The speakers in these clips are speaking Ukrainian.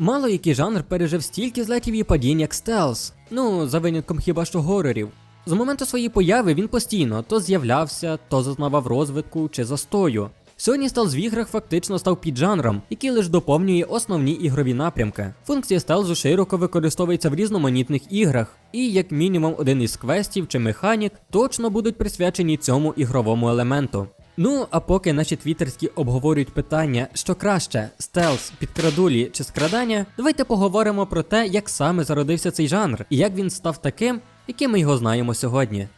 Мало який жанр пережив стільки злетів і падінь, як стелс. Ну, за винятком хіба що горорів. З моменту своєї появи він постійно то з'являвся, то зазнавав розвитку чи застою. Сьогодні стелс в іграх фактично став піджанром, який лише доповнює основні ігрові напрямки. Функція стелзу широко використовується в різноманітних іграх, і як мінімум один із квестів чи механік точно будуть присвячені цьому ігровому елементу. Ну, а поки наші твіттерські обговорюють питання, що краще стелс, підкрадулі чи скрадання, давайте поговоримо про те, як саме зародився цей жанр і як він став таким, яким ми його знаємо сьогодні.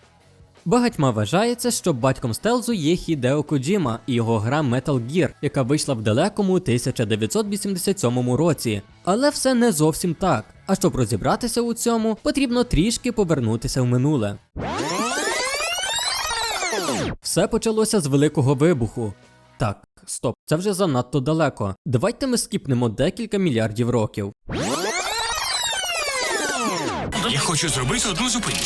Багатьма вважається, що батьком стелзу є Хідео Коджіма і його гра Metal Gear, яка вийшла в далекому 1987 році. Але все не зовсім так. А щоб розібратися у цьому, потрібно трішки повернутися в минуле. Все почалося з великого вибуху. Так, стоп, це вже занадто далеко. Давайте ми скіпнемо декілька мільярдів років. Я хочу зробити одну зупинку.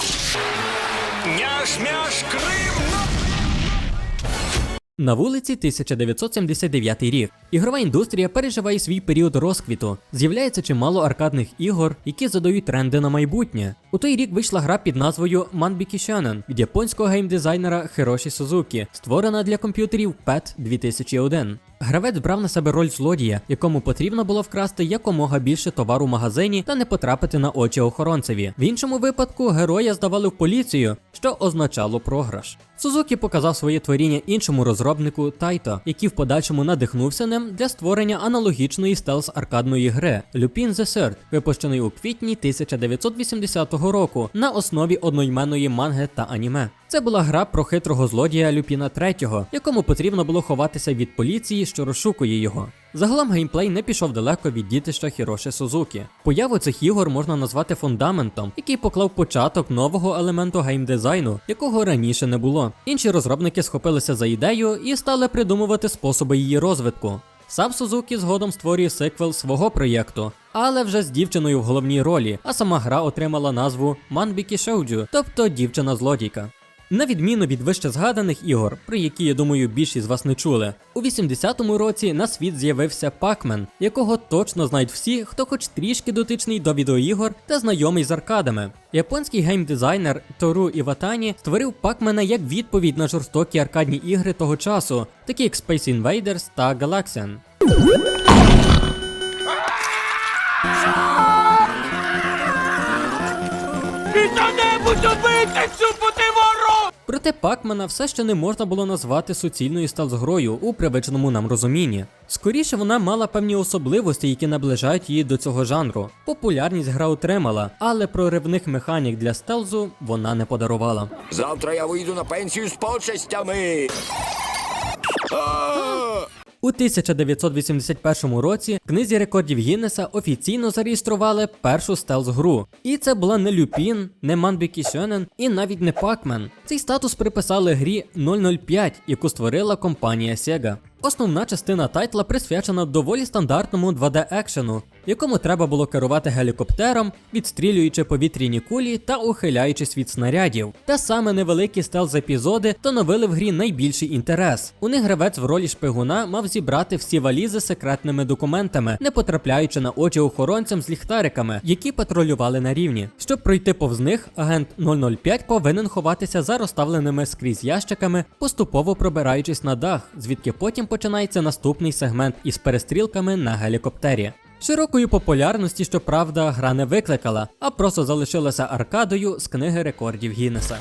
Няш-мяш Крим! На вулиці 1979 рік. Ігрова індустрія переживає свій період розквіту. З'являється чимало аркадних ігор, які задають тренди на майбутнє. У той рік вийшла гра під назвою Манбікі Shonen від японського геймдизайнера Хироші Сузукі, створена для комп'ютерів PET 2001. Гравець брав на себе роль злодія, якому потрібно було вкрасти якомога більше товару в магазині та не потрапити на очі охоронцеві. В іншому випадку героя здавали в поліцію, що означало програш. Сузукі показав своє творіння іншому розробнику Тайто, який в подальшому надихнувся ним для створення аналогічної стелс аркадної гри Lupin the Third, випущеної у квітні 1980 року на основі одноіменної манги та аніме. Це була гра про хитрого злодія Люпіна III, якому потрібно було ховатися від поліції, що розшукує його. Загалом геймплей не пішов далеко від дітища Хіроші Сузукі. Появу цих ігор можна назвати фундаментом, який поклав початок нового елементу геймдизайну, якого раніше не було. Інші розробники схопилися за ідею і стали придумувати способи її розвитку. Сам Сузукі згодом створює сиквел свого проєкту, але вже з дівчиною в головній ролі, а сама гра отримала назву Манбікі Шоуджу, тобто дівчина-злодійка. На відміну від вище згаданих ігор, про які я думаю більшість з вас не чули, у 80-му році на світ з'явився Пакмен, якого точно знають всі, хто хоч трішки дотичний до відеоігор та знайомий з аркадами. Японський геймдизайнер Тору Іватані створив Пакмена як відповідь на жорстокі аркадні ігри того часу, такі як Space Invaders та Galaxian. Хто-небудь убийте цю! Проте Пакмена все ще не можна було назвати суцільною стелс-грою у привичному нам розумінні. Скоріше вона мала певні особливості, які наближають її до цього жанру. Популярність гра отримала, але проривних механік для стелзу вона не подарувала. Завтра я вийду на пенсію з почестями. У 1981 році в книзі рекордів Гіннеса офіційно зареєстрували першу стелс-гру. І це була не Люпін, не Манбікі Сьонен і навіть не Пакмен. Цей статус приписали грі 005, яку створила компанія Sega. Основна частина тайтла присвячена доволі стандартному 2D екшену, якому треба було керувати гелікоптером, відстрілюючи повітряні кулі та ухиляючись від снарядів. Та саме невеликі стелз-епізоди становили в грі найбільший інтерес. У них гравець в ролі шпигуна мав зібрати всі валізи секретними документами, не потрапляючи на очі охоронцям з ліхтариками, які патрулювали на рівні. Щоб пройти повз них, агент 005 повинен ховатися за розставленими скрізь ящиками, поступово пробираючись на дах, звідки потім починається наступний сегмент із перестрілками на гелікоптері. Широкої популярності, щоправда, гра не викликала, а просто залишилася аркадою з книги рекордів Гіннеса.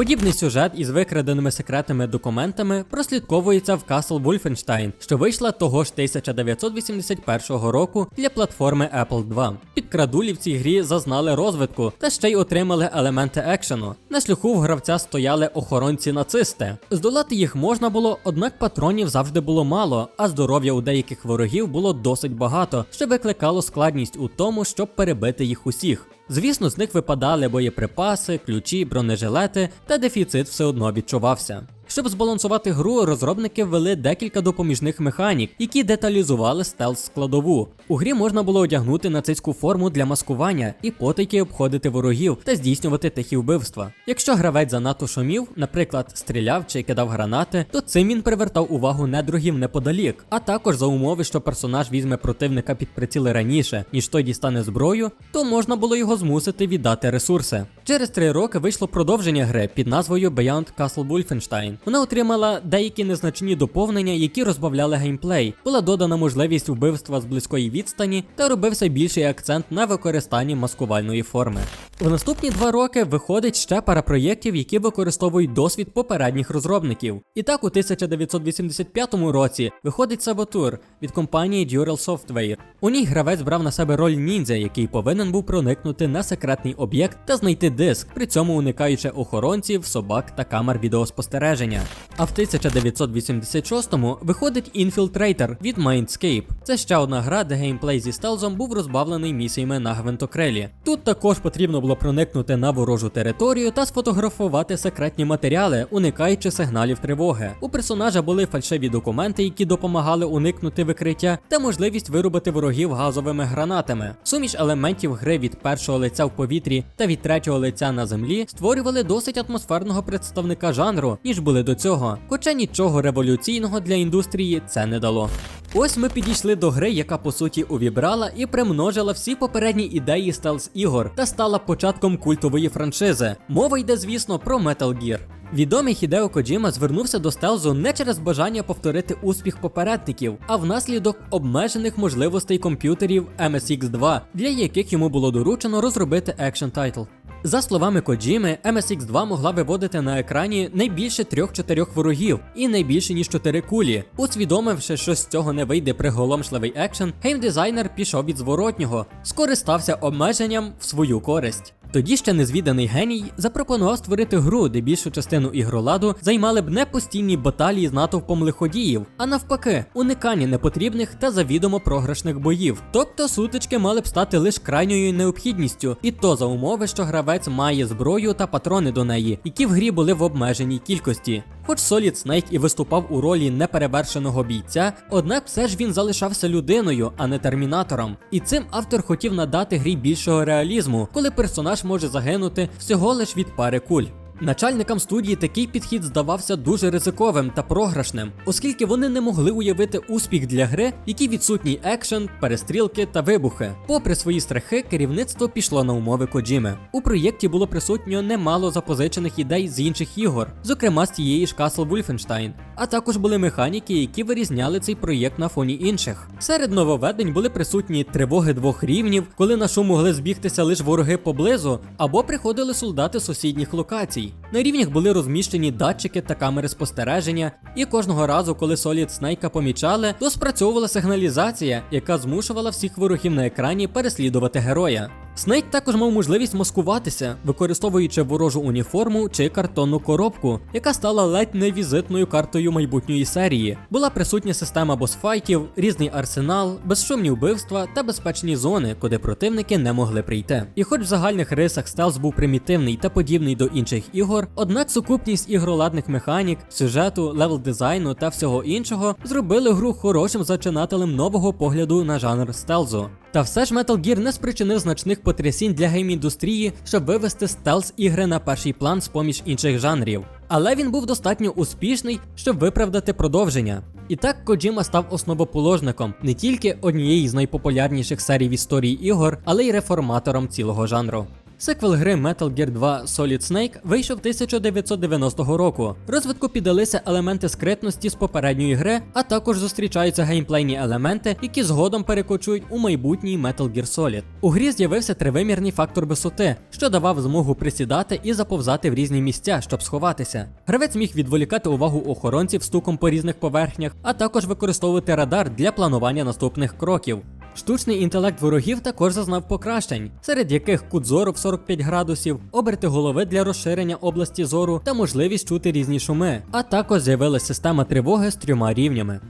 Подібний сюжет із викраденими секретними документами прослідковується в Castle Wolfenstein, що вийшла того ж 1981 року для платформи Apple II. Підкрадулі в цій грі зазнали розвитку та ще й отримали елементи екшену. На шляху в гравця стояли охоронці-нацисти. Здолати їх можна було, однак патронів завжди було мало, а здоров'я у деяких ворогів було досить багато, що викликало складність у тому, щоб перебити їх усіх. Звісно, з них випадали боєприпаси, ключі, бронежилети, та дефіцит все одно відчувався. Щоб збалансувати гру, розробники ввели декілька допоміжних механік, які деталізували стелс складову. У грі можна було одягнути нацистську форму для маскування і потайки обходити ворогів та здійснювати тихі вбивства. Якщо гравець занадто шумів, наприклад, стріляв чи кидав гранати, то цим він привертав увагу недругів неподалік. А також за умови, що персонаж візьме противника під приціли раніше, ніж той дістане зброю, то можна було його змусити віддати ресурси. Через три роки вийшло продовження гри під назвою Beyond Castle Wolfenstein. Вона отримала деякі незначні доповнення, які розбавляли геймплей. Була додана можливість вбивства з близької відстані та робився більший акцент на використанні маскувальної форми. В наступні два роки виходить ще пара проєктів, які використовують досвід попередніх розробників. І так, у 1985 році виходить Saboteur від компанії Dural Software. У ній гравець брав на себе роль ніндзя, який повинен був проникнути на секретний об'єкт та знайти диск, при цьому уникаючи охоронців, собак та камер відеоспостереження. А в 1986-му виходить Infiltrator від Mindscape. Це ще одна гра, де геймплей зі стелзом був розбавлений місіями на гвинтокрилі. Тут також потрібно було проникнути на ворожу територію та сфотографувати секретні матеріали, уникаючи сигналів тривоги. У персонажа були фальшиві документи, які допомагали уникнути викриття, та можливість вирубити ворогів газовими гранатами. Суміш елементів гри від першого лиця в повітрі та від третього лиця на землі створювали досить атмосферного представника жанру, ніж були до цього. Хоча нічого революційного для індустрії це не дало. Ось ми підійшли до гри, яка по суті увібрала і примножила всі попередні ідеї стелс ігор та стала початком культової франшизи. Мова йде, звісно, про Metal Gear. Відомий Хідео Коджіма звернувся до стелзу не через бажання повторити успіх попередників, а внаслідок обмежених можливостей комп'ютерів MSX2, для яких йому було доручено розробити екшн тайтл. За словами Коджіми, MSX2 могла виводити на екрані найбільше 3-4 ворогів і найбільше ніж 4 кулі. Усвідомивши, що з цього не вийде приголомшливий екшен, геймдизайнер пішов від зворотнього, скористався обмеженням в свою користь. Тоді ще незвіданий геній запропонував створити гру, де більшу частину ігроладу займали б не постійні баталії з натовпом лиходіїв, а навпаки, уникання непотрібних та завідомо програшних боїв. Тобто сутички мали б стати лише крайньою необхідністю, і то за умови, що гравець має зброю та патрони до неї, які в грі були в обмеженій кількості. Хоч Solid Snake і виступав у ролі неперевершеного бійця, однак все ж він залишався людиною, а не термінатором. І цим автор хотів надати грі більшого реалізму, коли персонаж може загинути всього лиш від пари куль. Начальникам студії такий підхід здавався дуже ризиковим та програшним, оскільки вони не могли уявити успіх для гри, в якій відсутній екшен, перестрілки та вибухи. Попри свої страхи, керівництво пішло на умови Коджіми. У проєкті було присутньо немало запозичених ідей з інших ігор, зокрема з тієї ж Castle Wolfenstein, а також були механіки, які вирізняли цей проєкт на фоні інших. Серед нововведень були присутні тривоги двох рівнів, коли на шум могли збігтися лише вороги поблизу, або приходили солдати сусідніх локацій. На рівнях були розміщені датчики та камери спостереження, і кожного разу, коли Solid Snake помічали, то спрацьовувала сигналізація, яка змушувала всіх ворогів на екрані переслідувати героя. Снейк також мав можливість маскуватися, використовуючи ворожу уніформу чи картонну коробку, яка стала ледь не візитною картою майбутньої серії. Була присутня система босфайтів, різний арсенал, безшумні вбивства та безпечні зони, куди противники не могли прийти. І хоч в загальних рисах стелс був примітивний та подібний до інших ігор, однак сукупність ігроладних механік, сюжету, левел дизайну та всього іншого зробили гру хорошим зачинателем нового погляду на жанр стелзу. Та все ж Metal Gear не спричинив значних потрясінь для гейм-індустрії, щоб вивести стелс ігри на перший план з поміж інших жанрів. Але він був достатньо успішний, щоб виправдати продовження. І так Коджіма став основоположником не тільки однієї з найпопулярніших серій в історії ігор, але й реформатором цілого жанру. Сиквел гри Metal Gear 2 Solid Snake вийшов 1990 року. Розвитку піддалися елементи скритності з попередньої гри, а також зустрічаються геймплейні елементи, які згодом перекочують у майбутній Metal Gear Solid. У грі з'явився тривимірний фактор висоти, що давав змогу присідати і заповзати в різні місця, щоб сховатися. Гравець міг відволікати увагу охоронців стуком по різних поверхнях, а також використовувати радар для планування наступних кроків. Штучний інтелект ворогів також зазнав покращень, серед яких кут зору в 45 градусів, оберти голови для розширення області зору та можливість чути різні шуми, а також з'явилася система тривоги з трьома рівнями.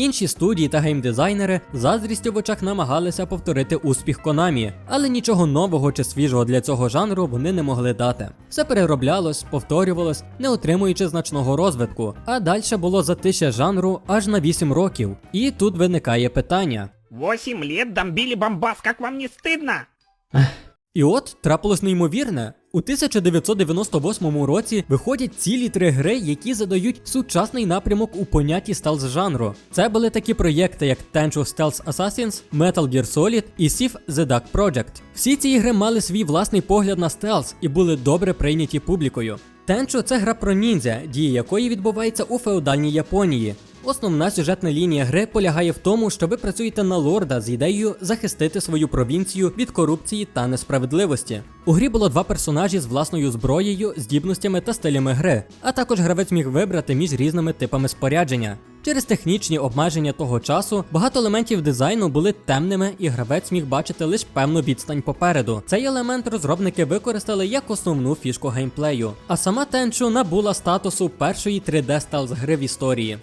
Інші студії та геймдизайнери заздрістю в очах намагалися повторити успіх Konami, але нічого нового чи свіжого для цього жанру вони не могли дати. Все перероблялось, повторювалось, не отримуючи значного розвитку. А далі було затище жанру аж на 8 років. І тут виникає питання. Восемь лет домбили бомбас, как вам не стыдно? І от трапилось неймовірне. У 1998 році виходять цілі три гри, які задають сучасний напрямок у понятті стелс жанру. Це були такі проєкти, як Tenchu Stealth Assassins, Metal Gear Solid і Sif The Dark Project. Всі ці ігри мали свій власний погляд на стелс і були добре прийняті публікою. Tenchu – це гра про ніндзя, дія якої відбувається у феодальній Японії. Основна сюжетна лінія гри полягає в тому, що ви працюєте на лорда з ідеєю захистити свою провінцію від корупції та несправедливості. У грі було два персонажі з власною зброєю, здібностями та стилями гри, а також гравець міг вибрати між різними типами спорядження. Через технічні обмеження того часу багато елементів дизайну були темними, і гравець міг бачити лише певну відстань попереду. Цей елемент розробники використали як основну фішку геймплею. А сама Tenchu набула статусу першої 3D стелс гри в історії.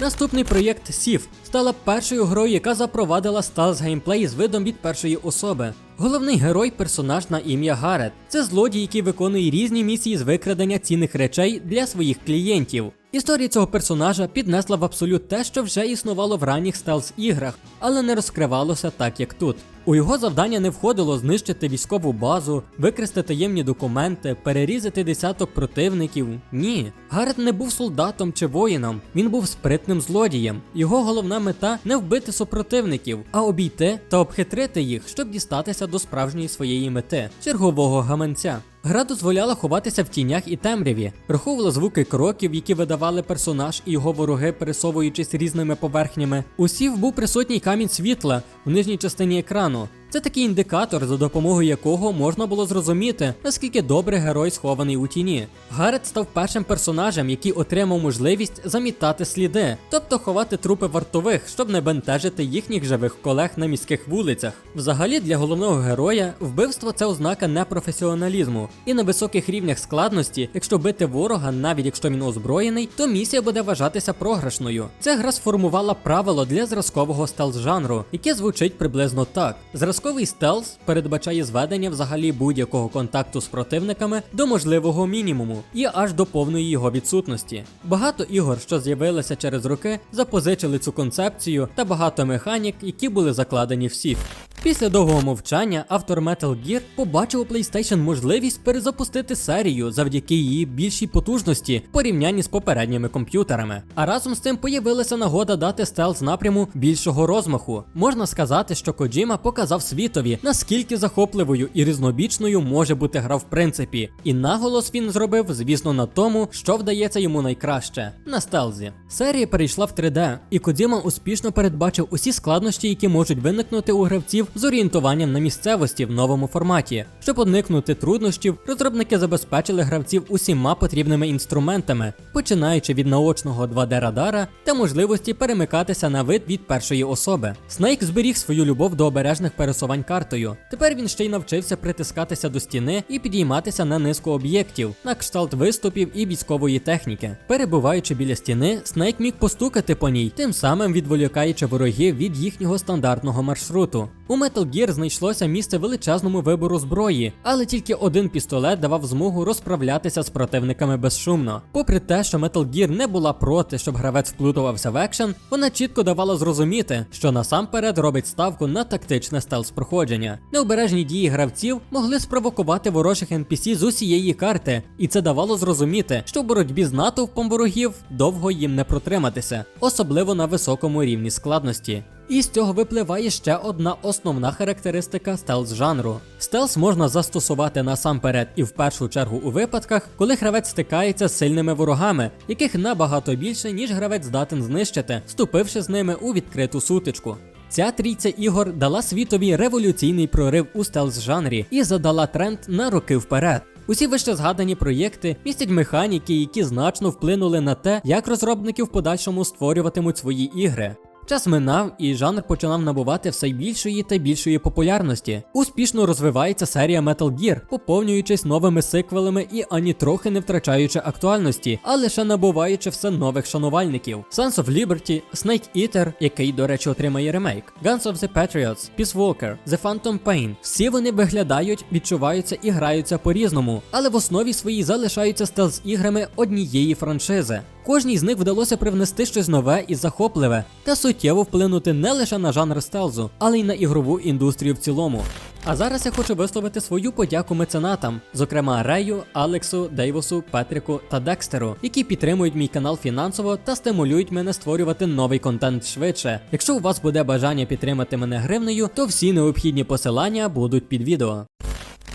Наступний проєкт Сів стала першою грою, яка запровадила стелс геймплей з видом від першої особи. Головний герой персонаж на ім'я Гарет. Це злодій, який виконує різні місії з викрадення цінних речей для своїх клієнтів. Історія цього персонажа піднесла в абсолют те, що вже існувало в ранніх стелс іграх, але не розкривалося так, як тут. У його завдання не входило знищити військову базу, викрасти таємні документи, перерізати десяток противників. Ні, Гарет не був солдатом чи воїном, він був спритним злодієм. Його головна мета не вбити супротивників, а обійти та обхитрити їх, щоб дістатися до справжньої своєї мети чергового гаманця. Гра дозволяла ховатися в тінях і темряві, враховувала звуки кроків, які видавали персонаж і його вороги, пересовуючись різними поверхнями. Усів був присутній камінь світла в нижній частині екрану. Це такий індикатор, за допомогою якого можна було зрозуміти, наскільки добре герой схований у тіні. Гарет став першим персонажем, який отримав можливість замітати сліди, тобто ховати трупи вартових, щоб не бентежити їхніх живих колег на міських вулицях. Взагалі, для головного героя вбивство це ознака непрофесіоналізму, і на високих рівнях складності, якщо бити ворога, навіть якщо він озброєний, то місія буде вважатися програшною. Ця гра сформувала правило для зразкового стелс жанру, яке звучить приблизно так. Зразковий стелс передбачає зведення взагалі будь-якого контакту з противниками до можливого мінімуму і аж до повної його відсутності. Багато ігор, що з'явилися через роки, запозичили цю концепцію та багато механік, які були закладені в Сів. Після довгого мовчання автор Metal Gear побачив у PlayStation можливість перезапустити серію завдяки її більшій потужності в порівнянні з попередніми комп'ютерами. А разом з цим появилася нагода дати стелс напряму більшого розмаху. Можна сказати, що Коджіма показав світові, наскільки захопливою і різнобічною може бути гра в принципі. І наголос він зробив, звісно, на тому, що вдається йому найкраще на стелзі. Серія перейшла в 3D, і Кодзіма успішно передбачив усі складнощі, які можуть виникнути у гравців з орієнтуванням на місцевості в новому форматі. Щоб уникнути труднощів, розробники забезпечили гравців усіма потрібними інструментами, починаючи від наочного 2D радара та можливості перемикатися на вид від першої особи. Снейк зберіг свою любов до обережних пересувань картою. Тепер він ще й навчився притискатися до стіни і підійматися на низку об'єктів, на кшталт виступів і військової техніки. Перебуваючи біля стіни, Снейк міг постукати по ній, тим самим відволікаючи ворогів від їхнього стандартного маршруту. У Metal Gear знайшлося місце величезному вибору зброї, але тільки один пістолет давав змогу розправлятися з противниками безшумно. Попри те, що Metal Gear не була проти, щоб гравець вплутувався в екшен, вона чітко давала зрозуміти, що насамперед робить ставку на тактичне стелс проходження. Необережні дії гравців могли спровокувати ворожих NPC з усієї карти, і це давало зрозуміти, що в боротьбі з натовпом ворогів довго їм не протриматися, особливо на високому рівні складності. І з цього випливає ще одна основна характеристика стелс жанру. Стелс можна застосувати насамперед і в першу чергу у випадках, коли гравець стикається з сильними ворогами, яких набагато більше, ніж гравець здатен знищити, вступивши з ними у відкриту сутичку. Ця трійця ігор дала світові революційний прорив у стелс жанрі і задала тренд на роки вперед. Усі вище згадані проєкти містять механіки, які значно вплинули на те, як розробники в подальшому створюватимуть свої ігри. Час минав, і жанр починав набувати все більшої та більшої популярності. Успішно розвивається серія Metal Gear, поповнюючись новими сиквелами і ані трохи не втрачаючи актуальності, а лише набуваючи все нових шанувальників. Sons of Liberty, Snake Eater, який, до речі, отримає ремейк, Guns of the Patriots, Peace Walker, The Phantom Pain. Всі вони виглядають, відчуваються і граються по-різному, але в основі своїй залишаються стелс іграми однієї франшизи. Кожній з них вдалося привнести щось нове і захопливе та суттєво вплинути не лише на жанр стелзу, але й на ігрову індустрію в цілому. А зараз я хочу висловити свою подяку меценатам, зокрема Рею, Алексу, Дейвосу, Петріку та Декстеру, які підтримують мій канал фінансово та стимулюють мене створювати новий контент швидше. Якщо у вас буде бажання підтримати мене гривнею, то всі необхідні посилання будуть під відео.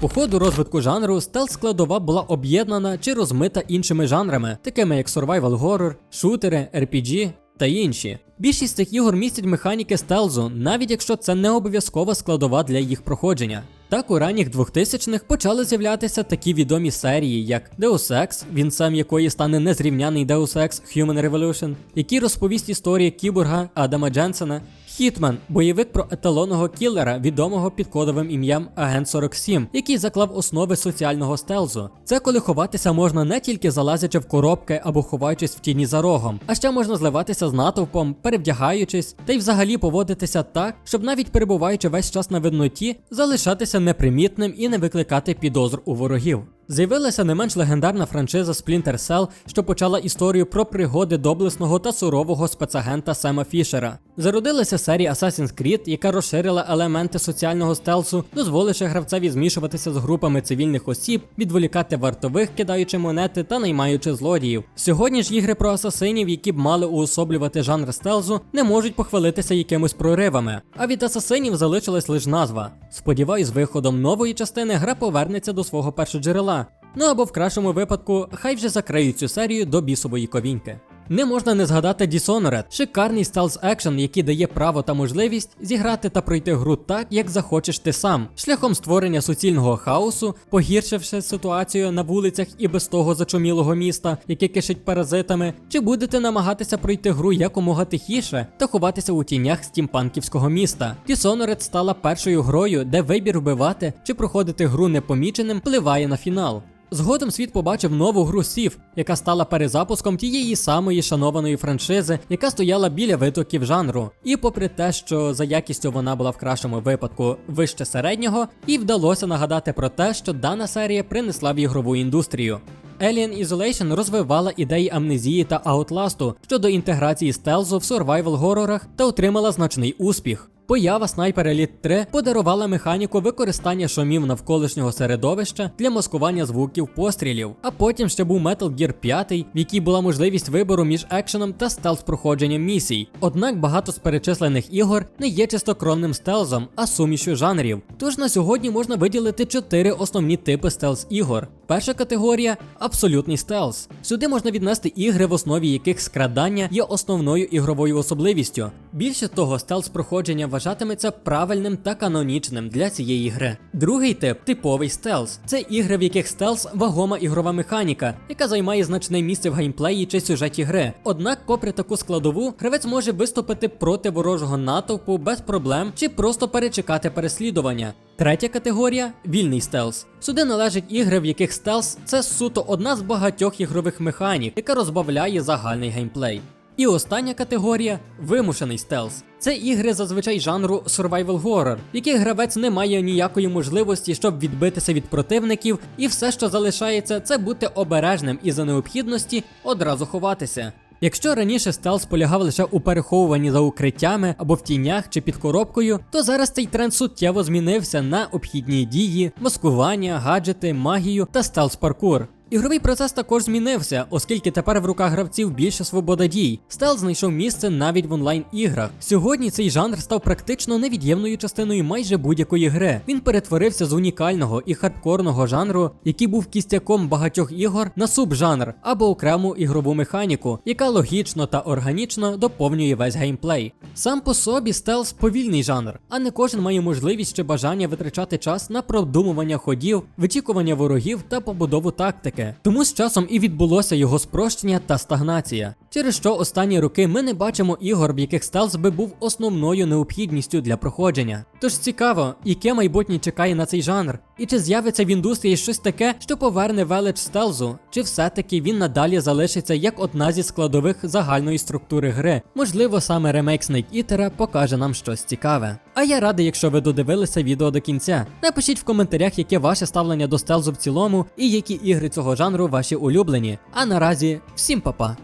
По ходу розвитку жанру стелс складова була об'єднана чи розмита іншими жанрами, такими як survival horror, шутери, RPG та інші. Більшість цих ігор містять механіки стелзу, навіть якщо це не обов'язкова складова для їх проходження. Так у ранніх 2000-х почали з'являтися такі відомі серії, як Deus Ex, вінцем якої стане незрівняний Deus Ex Human Revolution, який розповість історії кіборга Адама Дженсена, Хітман бойовик про еталонного кілера, відомого під кодовим ім'ям Агент 47, який заклав основи соціального стелзу. Це коли ховатися можна не тільки залазячи в коробки або ховаючись в тіні за рогом, а ще можна зливатися з натовпом, перевдягаючись, та й взагалі поводитися так, щоб навіть перебуваючи весь час на видноті, залишатися непримітним і не викликати підозр у ворогів. З'явилася не менш легендарна франшиза Splinter Cell, що почала історію про пригоди доблесного та сурового спецагента Сема Фішера. Зародилася серія Assassin's Creed, яка розширила елементи соціального стелсу, дозволивши гравцеві змішуватися з групами цивільних осіб, відволікати вартових, кидаючи монети та наймаючи злодіїв. Сьогодні ж ігри про асасинів, які б мали уособлювати жанр стелзу, не можуть похвалитися якимось проривами. А від асасинів залишилась лише назва. Сподіваюсь, з виходом нової частини гра повернеться до свого першоджерела. Ну або в кращому випадку, хай вже закриють цю серію до бісової ковіньки. Не можна не згадати Dishonored, шикарний стелс екшен, який дає право та можливість зіграти та пройти гру так, як захочеш ти сам, шляхом створення суцільного хаосу, погіршивши ситуацію на вулицях і без того зачомілого міста, яке кишить паразитами, чи будете намагатися пройти гру якомога тихіше та ховатися у тінях стімпанківського міста. Dishonored стала першою грою, де вибір вбивати чи проходити гру непоміченим впливає на фінал. Згодом світ побачив нову гру Сів, яка стала перезапуском тієї самої шанованої франшизи, яка стояла біля витоків жанру. І попри те, що за якістю вона була в кращому випадку вище середнього, їй вдалося нагадати про те, що дана серія принесла в ігрову індустрію. Alien Isolation розвивала ідеї амнезії та аутласту щодо інтеграції стелзу в survival горорах та отримала значний успіх. Поява Sniper Elite 3 подарувала механіку використання шумів навколишнього середовища для маскування звуків пострілів. А потім ще був Metal Gear 5, в якій була можливість вибору між екшеном та стелс проходженням місій. Однак багато з перечислених ігор не є чистокровним стелзом, а сумішю жанрів. Тож на сьогодні можна виділити чотири основні типи стелс ігор. Перша категорія абсолютний стелс. Сюди можна віднести ігри, в основі яких скрадання є основною ігровою особливістю. Більше того, стелс проходження вважатиметься правильним та канонічним для цієї гри. Другий тип типовий стелс. Це ігри, в яких стелс вагома ігрова механіка, яка займає значне місце в геймплеї чи сюжеті гри. Однак, попри таку складову, гравець може виступити проти ворожого натовпу без проблем чи просто перечекати переслідування. Третя категорія вільний стелс. Сюди належать ігри, в яких стелс це суто одна з багатьох ігрових механік, яка розбавляє загальний геймплей. І остання категорія вимушений стелс. Це ігри зазвичай жанру survival horror, в яких гравець не має ніякої можливості, щоб відбитися від противників, і все, що залишається, це бути обережним і за необхідності одразу ховатися. Якщо раніше стелс полягав лише у переховуванні за укриттями або в тінях чи під коробкою, то зараз цей тренд суттєво змінився на обхідні дії, маскування, гаджети, магію та стелс паркур. Ігровий процес також змінився, оскільки тепер в руках гравців більше свобода дій. Стелс знайшов місце навіть в онлайн-іграх. Сьогодні цей жанр став практично невід'ємною частиною майже будь-якої гри. Він перетворився з унікального і хардкорного жанру, який був кістяком багатьох ігор, на субжанр або окрему ігрову механіку, яка логічно та органічно доповнює весь геймплей. Сам по собі стелс повільний жанр, а не кожен має можливість чи бажання витрачати час на продумування ходів, вичікування ворогів та побудову тактики. Механіки. Тому з часом і відбулося його спрощення та стагнація. Через що останні роки ми не бачимо ігор, в яких стелс би був основною необхідністю для проходження. Тож цікаво, яке майбутнє чекає на цей жанр, і чи з'явиться в індустрії щось таке, що поверне велич стелзу, чи все-таки він надалі залишиться як одна зі складових загальної структури гри. Можливо, саме ремейк Snake Eater покаже нам щось цікаве. А я радий, якщо ви додивилися відео до кінця. Напишіть в коментарях, яке ваше ставлення до стелзу в цілому, і які ігри цього жанру ваші улюблені. А наразі всім па-па!